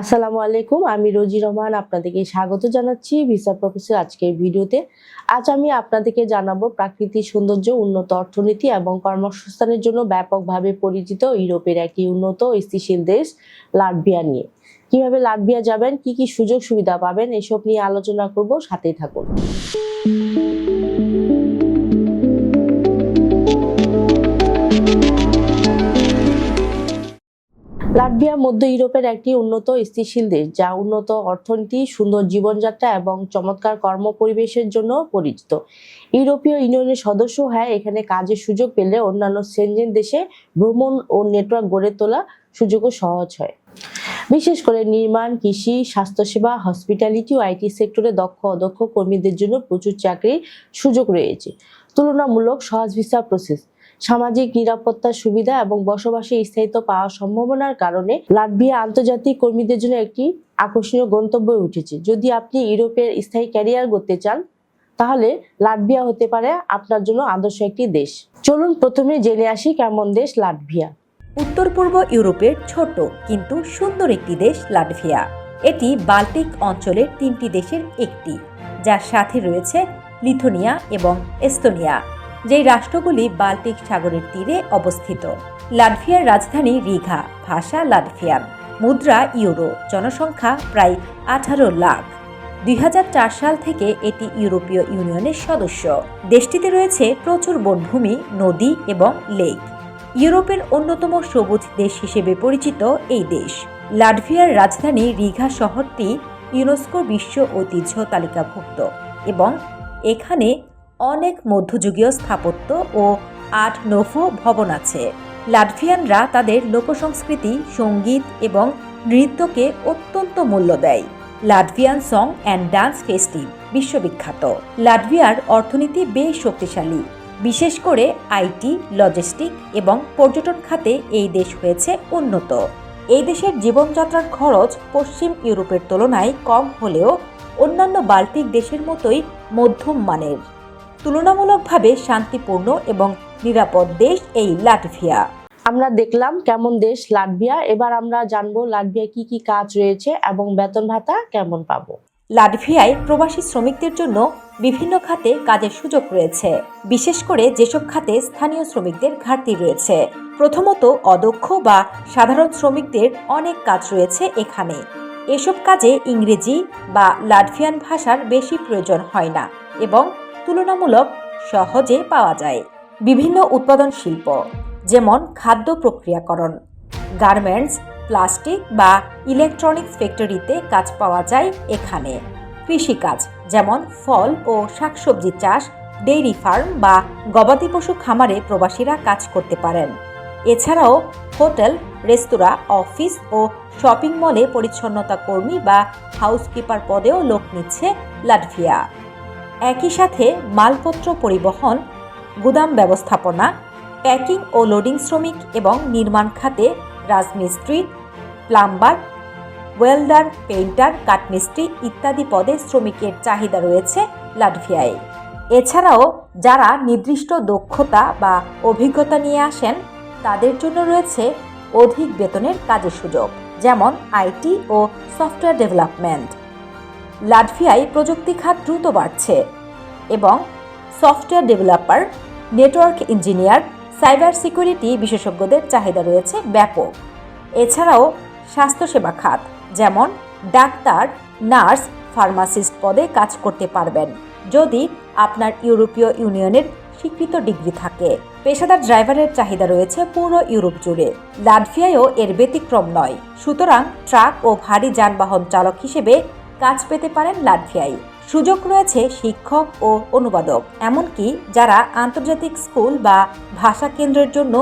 আসসালামু আলাইকুম, আমি রোজি রহমান আপনাদেরকে স্বাগত জানাচ্ছি ভিসা প্রফেসর আজকের ভিডিওতে। আজ আমি আপনাদেরকে জানাব প্রাকৃতিক সৌন্দর্য, উন্নত অর্থনীতি এবং কর্মসংস্থানের জন্য ব্যাপকভাবে পরিচিত ইউরোপের একটি উন্নত স্থিতিশীল দেশ, লাটভিয়া নিয়ে। কীভাবে লাটভিয়া যাবেন, কি কি সুযোগ সুবিধা পাবেন, এসব নিয়ে আলোচনা করব, সাথেই থাকুন। লাটভিয়া মধ্য ইউরোপের একটি উন্নত স্থিতিশীল দেশ, যা উন্নত অর্থনীতি, সুন্দর জীবনযাত্রা এবং চমৎকার কর্ম পরিবেশের জন্য পরিচিত। ইউরোপীয় ইউনিয়নের সদস্য হয়ে এখানে কাজের সুযোগ পেলে অন্যান্য সেনজেন দেশে ভ্রমণ ও নেটওয়ার্ক গড়ে তোলা সুযোগও সহজ হয়। বিশেষ করে নির্মাণ, কৃষি, স্বাস্থ্যসেবা, হসপিটালিটি ও আইটি সেক্টরে দক্ষ অদক্ষ কর্মীদের জন্য প্রচুর চাকরির সুযোগ রয়েছে। তুলনামূলক সহজ ভিসা প্রসেস। সামাজিক নিরাপত্তার সুবিধা এবং বসবাসে স্থায়িত্ব পাওয়ার সম্ভাবনার কারণে লাটভিয়া আন্তর্জাতিক কর্মীদের জন্য একটি আকর্ষণীয় গন্তব্য উঠেছে। যদি আপনি ইউরোপের স্থায়ী ক্যারিয়ার করতে চান, তাহলে লাটভিয়া হতে পারে আপনার জন্য আদর্শ একটি দেশ। চলুন প্রথমে জেনে আসি কেমন দেশ লাটভিয়া। উত্তর পূর্ব ইউরোপের ছোট কিন্তু সুন্দর একটি দেশ লাটভিয়া। এটি বাল্টিক অঞ্চলের তিনটি দেশের একটি, যার সাথে রয়েছে লিথুনিয়া এবং এস্তোনিয়া। যেই রাষ্ট্রগুলি বাল্টিক সাগরের তীরে অবস্থিত। লাটভিয়ার রাজধানী রিঘা, ভাষা লাটভিয়ান। মুদ্রা ইউরো, জনসংখ্যা প্রায় আঠারো লাখ। দুই হাজার চার সাল থেকে এটি ইউরোপীয় ইউনিয়নের সদস্য। দেশটিতে রয়েছে প্রচুর বনভূমি, নদী এবং লেক। ইউরোপের অন্যতম সবুজ দেশ হিসেবে পরিচিত এই দেশ। লাটভিয়ার রাজধানী রিঘা শহরটি ইউনেস্কো বিশ্ব ঐতিহ্য তালিকাভুক্ত এবং এখানে অনেক মধ্যযুগীয় স্থাপত্য ও আট নোভো ভবন আছে। লাটভিয়ানরা তাদের লোকসংস্কৃতি, সংগীত এবং নৃত্যকে অত্যন্ত মূল্য দেয়। Latvian song and dance festival বিশ্ববিখ্যাত। লাটভিয়ার অর্থনীতি বেশ শক্তিশালী। বিশেষ করে আইটি, লজিস্টিক এবং পর্যটন খাতে এই দেশ হয়েছে উন্নত। এই দেশের জীবনযাত্রার খরচ পশ্চিম ইউরোপের তুলনায় কম হলেও অন্যান্য বাল্টিক দেশের মতোই মধ্যম মানের। তুলনামূলকভাবে শান্তিপূর্ণ এবং নিরাপদ দেশ এই লাটভিয়া। আমরা দেখলাম কেমন দেশ লাটভিয়া। এবার আমরা জানব লাটভিয়া কি কি কাজ রয়েছে এবং বেতন ভাতা কেমন পাবো। লাটভিয়ায় প্রবাসী শ্রমিকদের জন্য বিভিন্ন খাতে কাজের সুযোগ রয়েছে। বিশেষ করে যেসব খাতে স্থানীয় শ্রমিকদের ঘাটতি রয়েছে। প্রথমত অদক্ষ বা সাধারণ শ্রমিকদের অনেক কাজ রয়েছে এখানে। এসব কাজে ইংরেজি বা লাটভিয়ান ভাষার বেশি প্রয়োজন হয় না এবং তুলনামূলক সহজে পাওয়া যায়। বিভিন্ন উৎপাদন শিল্প, যেমন খাদ্য প্রক্রিয়াকরণ, গার্মেন্টস, প্লাস্টিক বা ইলেকট্রনিক্স ফ্যাক্টরিতে কাজ পাওয়া যায় এখানে। কৃষিকাজ, যেমন ফল ও শাকসবজি চাষ, ডেইরি ফার্ম বা গবাদি পশু খামারে প্রবাসীরা কাজ করতে পারেন। এছাড়াও হোটেল, রেস্তোরাঁ, অফিস ও শপিং মলে পরিচ্ছন্নতা কর্মী বা হাউসকিপার পদেও লোক নিচ্ছে লাটভিয়া। একই সাথে মালপত্র পরিবহন, গুদাম ব্যবস্থাপনা, প্যাকিং ও লোডিং শ্রমিক এবং নির্মাণ খাতে রাজমিস্ত্রি, প্লাম্বার, ওয়েল্ডার, পেইন্টার, কাঠমিস্ত্রি ইত্যাদি পদে শ্রমিকের চাহিদা রয়েছে লাটভিয়ায়। এছাড়াও যারা নির্দিষ্ট দক্ষতা বা অভিজ্ঞতা নিয়ে আসেন, তাদের জন্য রয়েছে অধিক বেতনের কাজের সুযোগ, যেমন আইটি ও সফটওয়্যার ডেভেলপমেন্ট। লাটভিয়ায় প্রযুক্তি খাত দ্রুত বাড়ছে এবং software developer, network engineer, cyber security বিশেষজ্ঞদের চাহিদা রয়েছে ব্যাপক। এছাড়াও স্বাস্থ্যসেবা খাত, যেমন ডাক্তার, নার্স, ফার্মাসিস্ট পদে কাজ করতে পারবেন যদি আপনার ইউরোপীয় ইউনিয়নের স্বীকৃত ডিগ্রি থাকে। পেশাদার ড্রাইভারের চাহিদা রয়েছে পুরো ইউরোপ জুড়ে। লাটভিয়ায়ও এর ব্যতিক্রম নয়। সুতরাং ট্রাক ও ভারী যানবাহন চালক হিসেবে কাজ পেতে পারেন লাটভিয়ায়। সুযোগ রয়েছে শিক্ষক ও অনুবাদক এমনকি যারা আন্তর্জাতিক স্কুল বা ভাষা কেন্দ্রের জন্য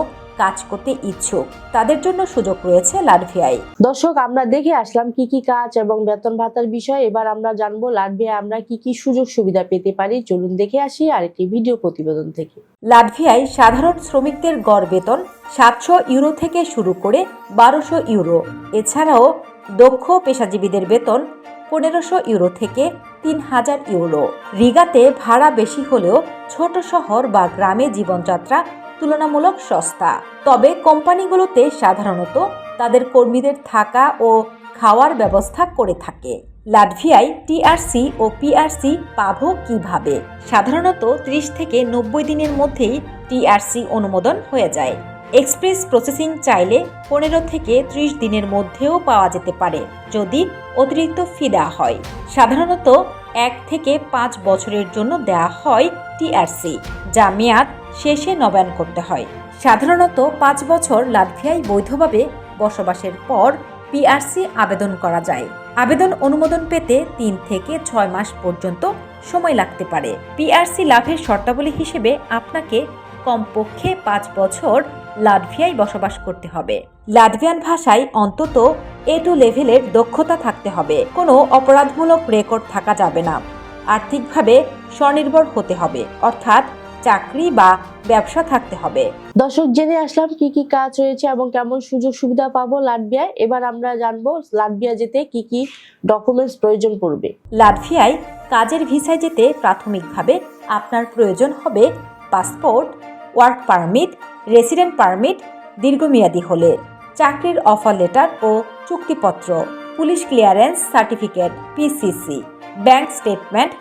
কাজ করতে ইচ্ছুক তাদের জন্য সুযোগ রয়েছে লাটভিয়ায়। দর্শক আমরা দেখে আসলাম কি কি কাজ এবং বেতন ভাতার বিষয়। এবার আমরা জানব লাটভিয়া আমরা কি কি সুযোগ সুবিধা পেতে পারি। চলুন দেখে আসি আরেকটি ভিডিও প্রতিবেদন থেকে। লাটভিয়ায় সাধারণ শ্রমিকদের গড় বেতন সাতশো ইউরো থেকে শুরু করে বারোশো ইউরো। এছাড়াও দক্ষ পেশাজীবীদের বেতন পনেরোশো ইউরো থেকে তিন হাজার ইউরো। রিগাতে ভাড়া বেশি হলেও ছোট শহর বা গ্রামে জীবনযাত্রা তুলনামূলক সস্তা। তবে কোম্পানিগুলোতে সাধারণত তাদের কর্মীদের থাকা ও খাওয়ার ব্যবস্থা করে থাকে। লাটভিয়ায় টিআরসি ও পিআরসি পাব কীভাবে? সাধারণত ত্রিশ থেকে নব্বই দিনের মধ্যেই টিআরসি অনুমোদন হয়ে যায়। এক্সপ্রেস প্রসেসিং চাইলে পনেরো থেকে ত্রিশ দিনের মধ্যেও পাওয়া যেতে পারে যদি অতিরিক্ত ফি দেওয়া হয়। সাধারণত এক থেকে পাঁচ বছরের জন্য দেওয়া হয় টিআরসি যা মেয়াদ শেষে নবায়ন করতে হয়। সাধারণত পাঁচ বছর লাটভিয়ায় বৈধভাবে বসবাসের পর পিআরসি আবেদন করা যায়। আবেদন অনুমোদন পেতে তিন থেকে ছয় মাস পর্যন্ত সময় লাগতে পারে। পিআরসি লাভের শর্তাবলী হিসেবে আপনাকে কমপক্ষে পাঁচ বছর লাটভিয়ায় বসবাস করতে হবে। লাটভিয়ান ভাষায় অন্তত এ টু লেভেলের দক্ষতা থাকতে হবে। কোনো অপরাধমূলক রেকর্ড থাকা যাবে না। আর্থিকভাবে স্বনির্ভর হতে হবে। অর্থাৎ চাকরি বা ব্যবসা থাকতে হবে। দর্শক জেনে আসলাম কি কি কাজ রয়েছে এবং কেমন সুযোগ সুবিধা পাবো লাটভিয়ায়। এবার আমরা জানব লাটভিয়া যেতে কি কি ডকুমেন্টস প্রয়োজন পড়বে। লাটভিয়ায় কাজের ভিসায় যেতে প্রাথমিকভাবে আপনার প্রয়োজন হবে passport work permit resident permit দীর্ঘমেয়াদী হলে, চাকরির অফার লেটার ও চুক্তিপত্র, police clearance certificate PCC bank statement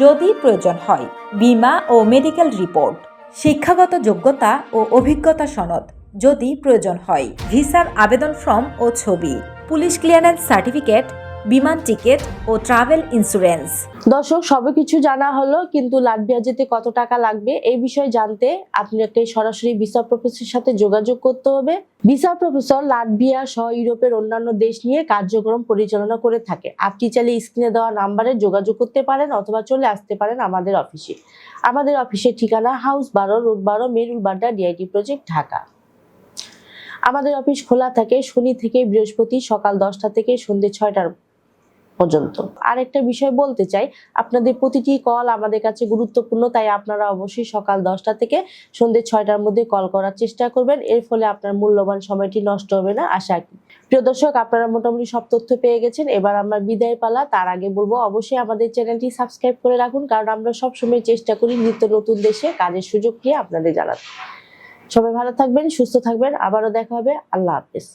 যদি প্রয়োজন হয়, বীমা ও মেডিকেল রিপোর্ট, শিক্ষাগত যোগ্যতা ও অভিজ্ঞতা সনদ যদি প্রয়োজন হয়, ভিসার আবেদন ফর্ম ও ছবি, পুলিশ ক্লিয়ারেন্স সার্টিফিকেট বিমান টিকিট ও ট্রাভেল ইন্স্যুরেন্স। দর্শক, সবে কিছু জানা হলো, কিন্তু লাটভিয়া যেতে কত টাকা লাগবে এই বিষয়ে জানতে আপনাকে সরাসরি ভিসা প্রফেসরের সাথে যোগাযোগ করতে হবে। ভিসা প্রফেসর লাটভিয়া সহ ইউরোপের অন্যান্য দেশ নিয়ে কার্যক্রম পরিচালনা করে থাকে। আপনি চাইলে স্ক্রিনে দেওয়া নাম্বারে যোগাযোগ করতে পারেন অথবা চলে আসতে পারেন আমাদের অফিসে। আমাদের অফিসের ঠিকানা হাউস বারো, রোড বারো মেরুল বাড্ডা ডিআইটি প্রজেক্ট, ঢাকা। আমাদের অফিস খোলা থাকে শনি থেকে বৃহস্পতি সকাল দশটা থেকে সন্ধ্যে ছয়টার পর্যন্ত। আরেকটা বিষয় বলতে চাই, আপনাদের প্রতিটি কল আমাদের কাছে গুরুত্বপূর্ণ, তাই আপনারা অবশ্যই সকাল দশটা থেকে সন্ধ্যে ছয়টার মধ্যে কল করার চেষ্টা করবেন। এর ফলে আপনার মূল্যবান সময়টি নষ্ট হবে না, আশা করি। প্রিয় দর্শক, আপনারা মোটামুটি সব তথ্য পেয়ে গেছেন, এবার আমরা বিদায় পালা। তার আগে বলব, অবশ্যই আমাদের চ্যানেলটি সাবস্ক্রাইব করে রাখুন, কারণ আমরা সবসময় চেষ্টা করি নিত্য নতুন দেশে কাজের সুযোগ নিয়ে আপনাদের জানাতে। সবাই ভালো থাকবেন, সুস্থ থাকবেন, আবারও দেখা হবে, আল্লাহ হাফেজ।